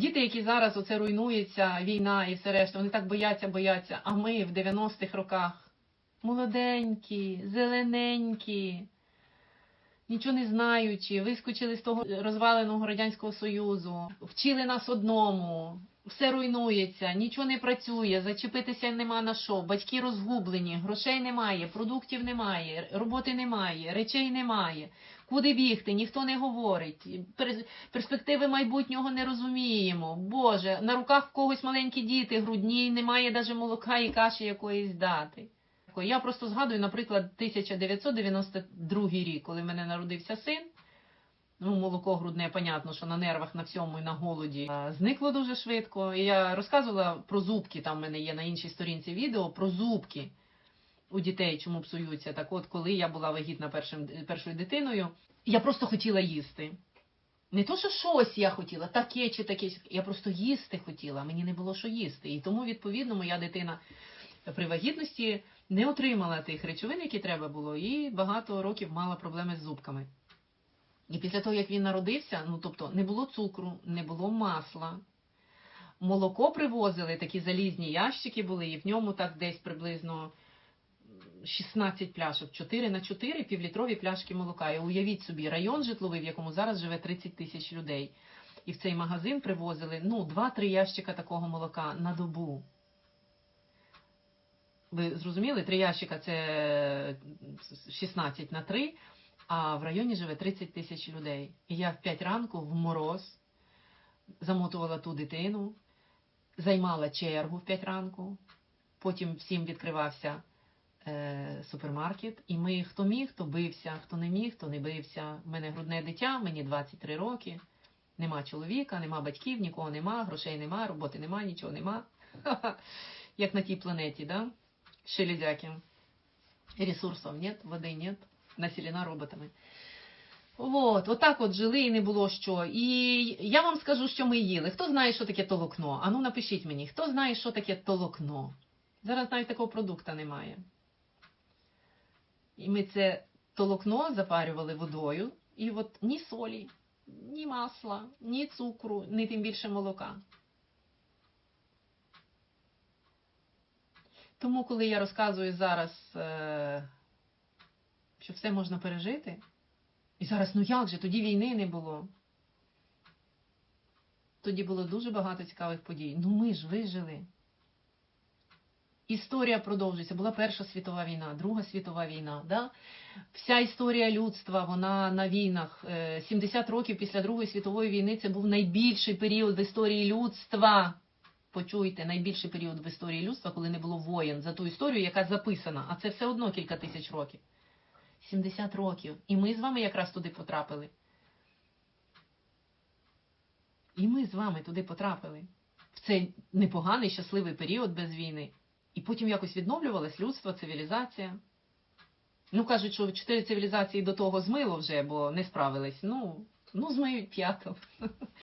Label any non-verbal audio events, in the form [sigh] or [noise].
Діти, які зараз оце руйнується, війна і все решта, вони так бояться, бояться. А ми в 90-х роках молоденькі, зелененькі, нічого не знаючи, вискочили з того розваленого Радянського Союзу, вчили нас одному, все руйнується, нічого не працює, зачепитися нема на що, батьки розгублені, грошей немає, продуктів немає, роботи немає, речей немає. Куди бігти, ніхто не говорить. Пер- Перспективи майбутнього не розуміємо. Боже, на руках в когось маленькі діти, грудні, немає навіть молока і каші якоїсь дати. Я просто згадую, наприклад, 1992 рік, коли в мене народився син. Ну, молоко грудне, понятно, що на нервах, на всьому і на голоді. Зникло дуже швидко. І я розказувала про зубки, там в мене є на іншій сторінці відео про зубки у дітей, чому псуються. Так от, коли я була вагітна першим, першою дитиною, я просто хотіла їсти. Не то, що щось я хотіла, таке чи таке. Я просто їсти хотіла, мені не було що їсти. І тому, відповідно, моя дитина при вагітності не отримала тих речовин, які треба було, і багато років мала проблеми з зубками. І після того, як він народився, ну тобто не було цукру, не було масла. Молоко привозили, такі залізні ящики були, і в ньому так десь приблизно 16 пляшок, 4 на 4 півлітрові пляшки молока. І уявіть собі, район житловий, в якому зараз живе 30 тисяч людей. І в цей магазин привозили ну, 2-3 ящика такого молока на добу. Ви зрозуміли? Три ящика це 16 на 3, а в районі живе 30 тисяч людей. І я в 5 ранку в мороз замотувала ту дитину, займала чергу в 5 ранку, потім всім відкривався е, супермаркет, і ми хто міг, хто бився, хто не міг, хто не бився. У мене грудне дитя, мені 23 роки. Нема чоловіка, нема батьків, нікого нема, грошей нема, роботи нема, нічого нема. [laughs] Як на тій планеті, да? Шелезяки. Ресурсов нет, води нет, населена роботами. Вот, отак от жили і не було що. І я вам скажу, що ми їли. Хто знає, що таке толокно? Ану напишіть мені, хто знає, що таке толокно? Зараз навіть такого продукту немає. І ми це толокно запарювали водою, і от ні солі, ні масла, ні цукру, ні тим більше молока. Тому, коли я розказую зараз, е, що все можна пережити, і зараз, ну як же, тоді війни не було. Тоді було дуже багато цікавих подій. Ну ми ж вижили. Історія продовжується. Була Перша світова війна, Друга світова війна. Да? Вся історія людства, вона на війнах. Е, 70 років після Другої світової війни це був найбільший період в історії людства. Почуйте, найбільший період в історії людства, коли не було воєн за ту історію, яка записана, а це все одно кілька тисяч років. 70 років. І ми з вами якраз туди потрапили. І ми з вами туди потрапили. В цей непоганий, щасливий період без війни. І потім якось відновлювалось людство, цивілізація. Ну, кажуть, що чотири цивілізації до того змило вже, бо не справились. Ну, ну змиють п'яту.